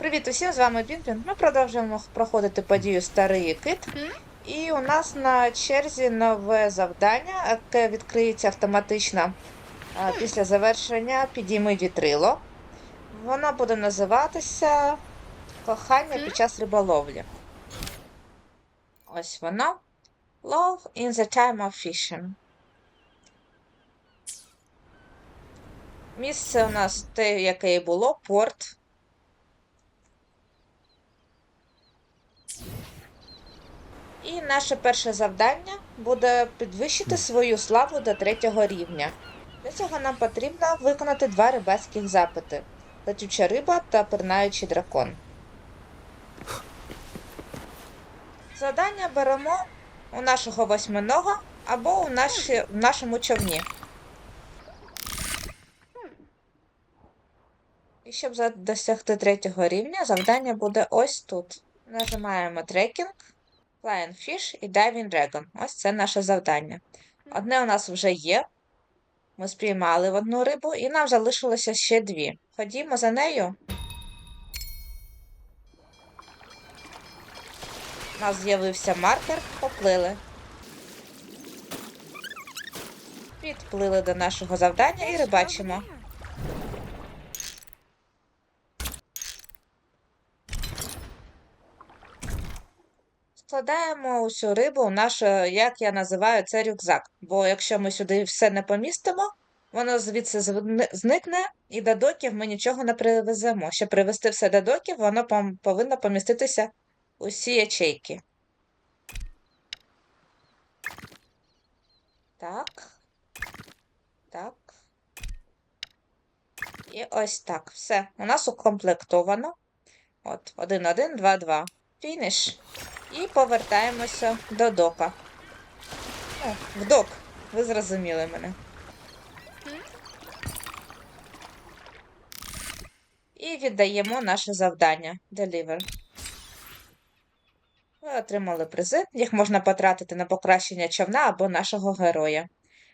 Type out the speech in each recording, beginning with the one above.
Привіт усім, з вами Бінпін. Ми продовжуємо проходити подію Старий Кит. І у нас на черзі нове завдання, яке відкриється автоматично після завершення Підійми вітрило. Воно буде називатися Кохання під час риболовлі. Ось воно. Love in the time of fishing. Місце у нас те, яке і було, порт. І наше перше завдання буде підвищити свою славу до третього рівня. Для цього нам потрібно виконати два рибацьких запити: летюча риба та пирнаючий дракон. Завдання беремо у нашого восьминого або у, наші, в нашому човні. І щоб досягти третього рівня, завдання буде ось тут. Нажимаємо трекінг. Flying Fish і Diving Dragon. Ось це наше завдання. Одне у нас вже є. Ми спіймали в одну рибу, і нам залишилося ще дві. Ходімо за нею. У нас з'явився маркер, поплили. Підплили до нашого завдання і рибачимо. Складаємо усю рибу у наш, е, як я називаю, це рюкзак. Бо якщо ми сюди все не помістимо, воно звідси зникне, і до доків ми нічого не привеземо. Щоб привезти все до доків, воно повинно поміститися усі ячейки. Так. Так. І ось так. Все. У нас укомплектовано. От, 1, 1, 2, 2. Фініш. І повертаємося до дока. О, в док. Ви зрозуміли мене. І віддаємо наше завдання. Deliver. Ви отримали призи. Їх можна потратити на покращення човна або нашого героя.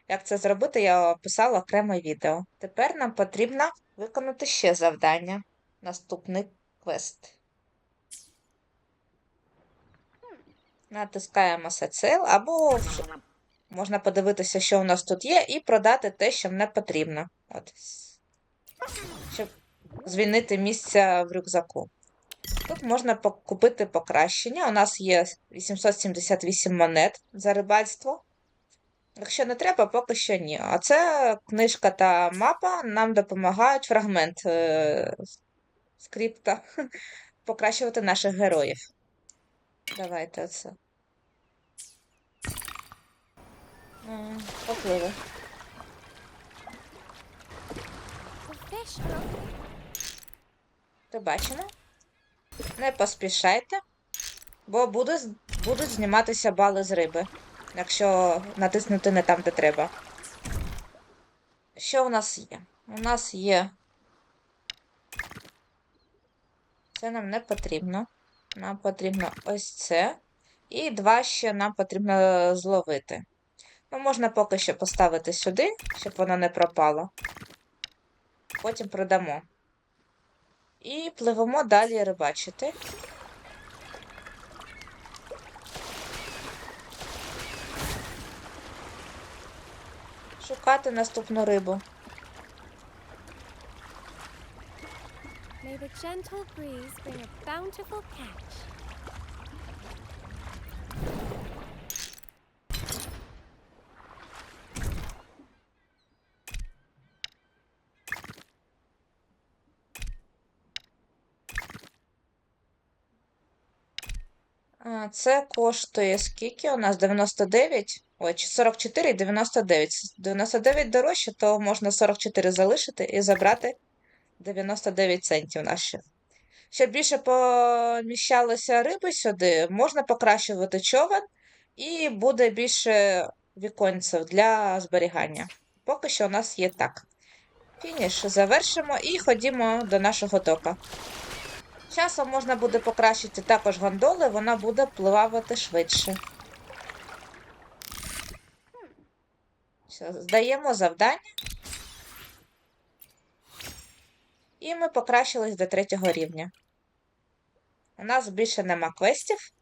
Як це зробити, я описала окреме відео. Тепер нам потрібно виконати ще завдання. Наступний квест. Натискаємо Sell або можна подивитися, що у нас тут є, і продати те, що не потрібно. От. Щоб звільнити місця в рюкзаку. Тут можна купити покращення. У нас є 878 монет за рибальство. Якщо не треба, поки що ні. А це книжка та мапа нам допомагають фрагмент е, скрипта покращувати наших героїв. Давайте оце. М, Попливи. Побачимо. Не поспішайте, бо буде, будуть зніматися бали з риби, якщо натиснути не там, де треба. Що у нас є? У нас є. Це нам не потрібно. Нам потрібно ось це. І два ще нам потрібно зловити. Ну, можна поки що поставити сюди, щоб воно не пропало. Потім продамо. І пливемо далі рибачити. Шукати наступну рибу. May the gentle breeze bring a bountiful catch. Це коштує скільки у нас? 99? Ой, чи 44 і 99. 99 дорожче, то можна 44 залишити і забрати 99 центів наші. Щоб більше поміщалося риби сюди, можна покращувати човен і буде більше віконців для зберігання. Поки що у нас є так. Фініш завершимо і ходімо до нашого дока. Часом можна буде покращити також гондоли, вона буде пливати швидше. Все, здаємо завдання. І ми покращились до третього рівня. У нас більше нема квестів.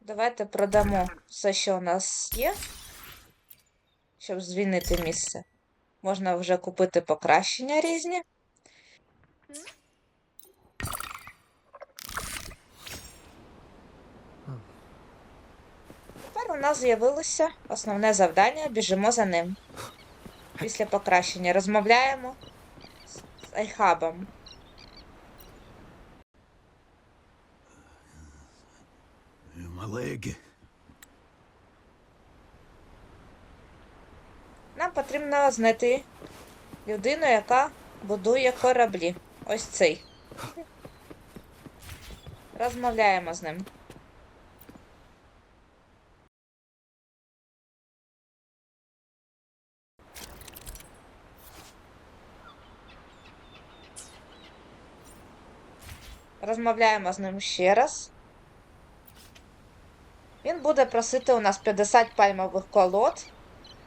Давайте продамо все, що у нас є, щоб звільнити місце. Можна вже купити покращення різні. Тепер у нас з'явилося основне завдання, біжимо за ним. Після покращення розмовляємо Айхабом. My leg. Нам потрібно знайти людину, яка будує кораблі. Ось цей. Розмовляємо з ним. Розмовляємо з ним ще раз. Він буде просити у нас 50 пальмових колод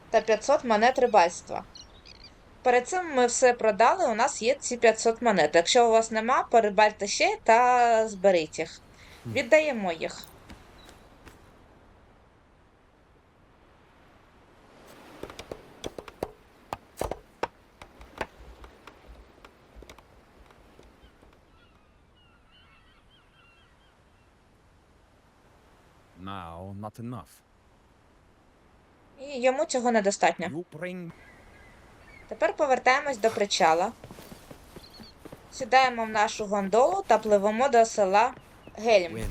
та 500 монет рибальства. Перед цим ми все продали, у нас є ці 500 монет. Якщо у вас нема, порибальте ще та зберіть їх. Віддаємо їх. І йому цього недостатньо. Bring Тепер повертаємось до причала. Сідаємо в нашу гондолу та пливемо до села Гельм.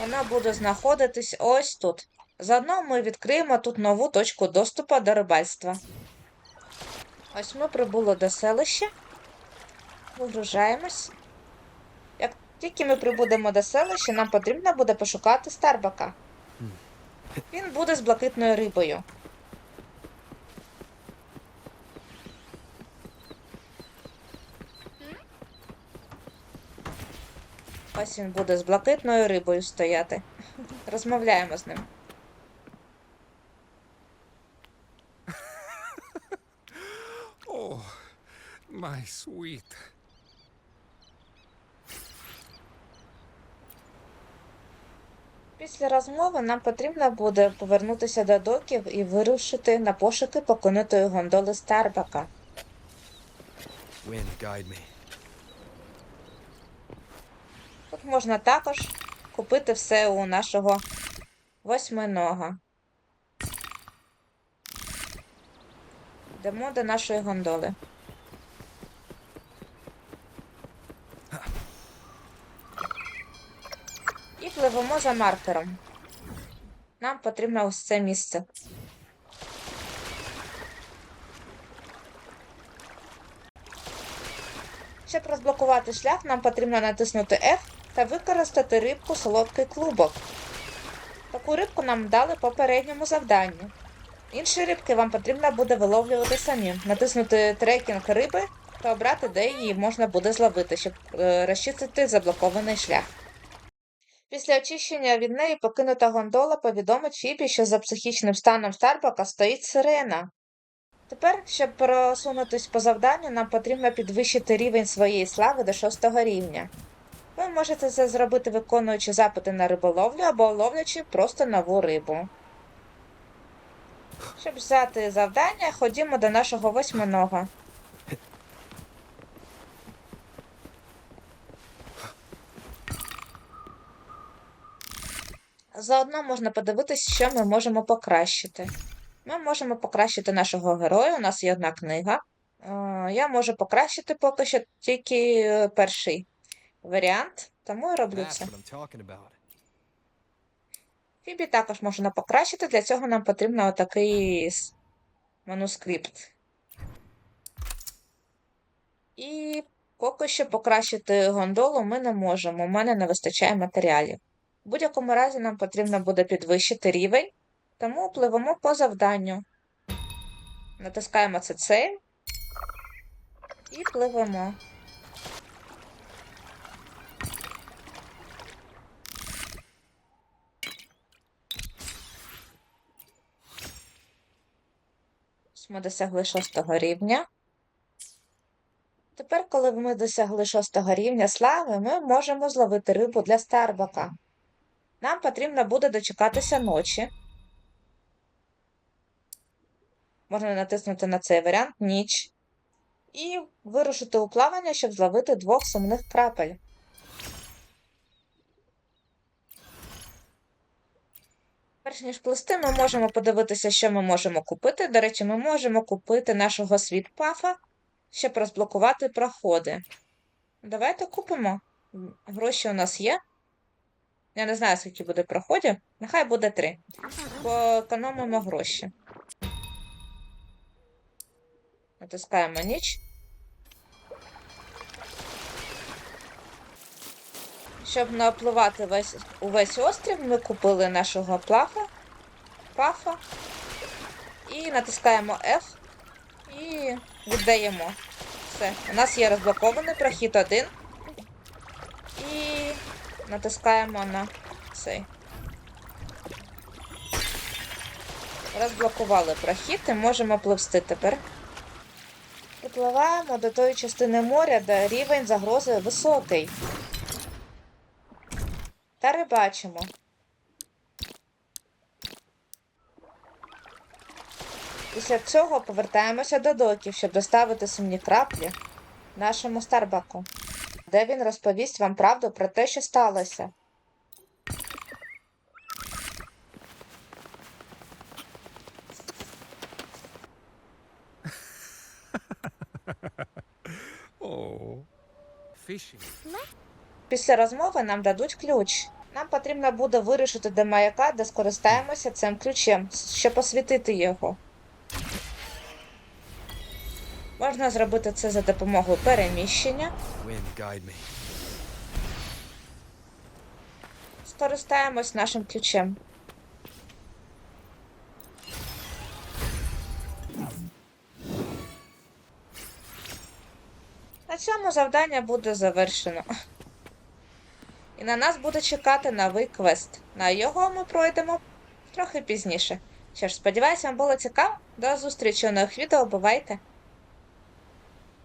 Вона буде знаходитись ось тут. Заодно ми відкриємо тут нову точку доступу до рибальства. Ось ми прибули до селища. Вигружаємось. Як тільки ми прибудемо до селища, нам потрібно буде пошукати Старбака. Він буде з блакитною рибою. Ось він буде з блакитною рибою стояти. Розмовляємо з ним. My sweet. Після розмови нам потрібно буде повернутися до доків і вирушити на пошуки покинутої гондоли Старбака. Wind guide me. Тут можна також купити все у нашого восьминога. Йдемо до нашої гондоли. І пливемо за маркером. Нам потрібно ось це місце. Щоб розблокувати шлях, нам потрібно натиснути F та використати рибку солодкий клубок. Таку рибку нам дали в попередньому завданні. Інші рибки вам потрібно буде виловлювати самі, натиснути трекінг риби та обрати, де її можна буде зловити, щоб е, розчистити заблокований шлях. Після очищення від неї покинута гондола повідомить Фібі, що за психічним станом Старбака стоїть сирена. Тепер, щоб просунутись по завданню, нам потрібно підвищити рівень своєї слави до 6 рівня. Ви можете це зробити, виконуючи запити на риболовлю або ловлячи просто нову рибу. Щоб взяти завдання, ходімо до нашого восьминога. Заодно можна подивитись, що ми можемо покращити. Ми можемо покращити нашого героя. У нас є одна книга. Е, Я можу покращити поки що тільки е, перший варіант, тому і роблю це. Фібі також можна покращити. Для цього нам потрібно отакий манускрипт. І поки що покращити гондолу ми не можемо. У мене не вистачає матеріалів. В будь-якому разі нам потрібно буде підвищити рівень, тому пливемо по завданню. Натискаємо CC і пливемо. Ми досягли шостого рівня. Тепер, коли ми досягли шостого рівня слави, ми можемо зловити рибу для Старбака. Нам потрібно буде дочекатися ночі. Можна натиснути на цей варіант ніч. І вирушити у плавання, щоб зловити двох сумних крапель. Перш ніж плисти, ми можемо подивитися, що ми можемо купити. До речі, ми можемо купити нашого світпафа, щоб розблокувати проходи. Давайте купимо. Гроші у нас є. Я не знаю, скільки буде проходів. Нехай буде три. Поекономимо гроші. Натискаємо ніч. Щоб не опливати весь, увесь острів, ми купили нашого плафа, пафа і натискаємо F і віддаємо. Все. У нас є розблокований прохід 1. І натискаємо на цей. Розблокували прохід і можемо пливсти тепер. Припливаємо до тої частини моря, де рівень загрози високий. Та рибачимо. Після цього повертаємося до доків, щоб доставити сумні краплі нашому Старбаку, де він розповість вам правду про те, що сталося. Після розмови нам дадуть ключ. Нам потрібно буде вирішити до маяка, де скористаємося цим ключем, щоб освітити його. Можна зробити це за допомогою переміщення. Скористаємось нашим ключем. На цьому завдання буде завершено. І на нас буде чекати новий квест. На його ми пройдемо трохи пізніше. Що ж, сподіваюся, вам було цікаво. До зустрічі у нових відео. Бувайте!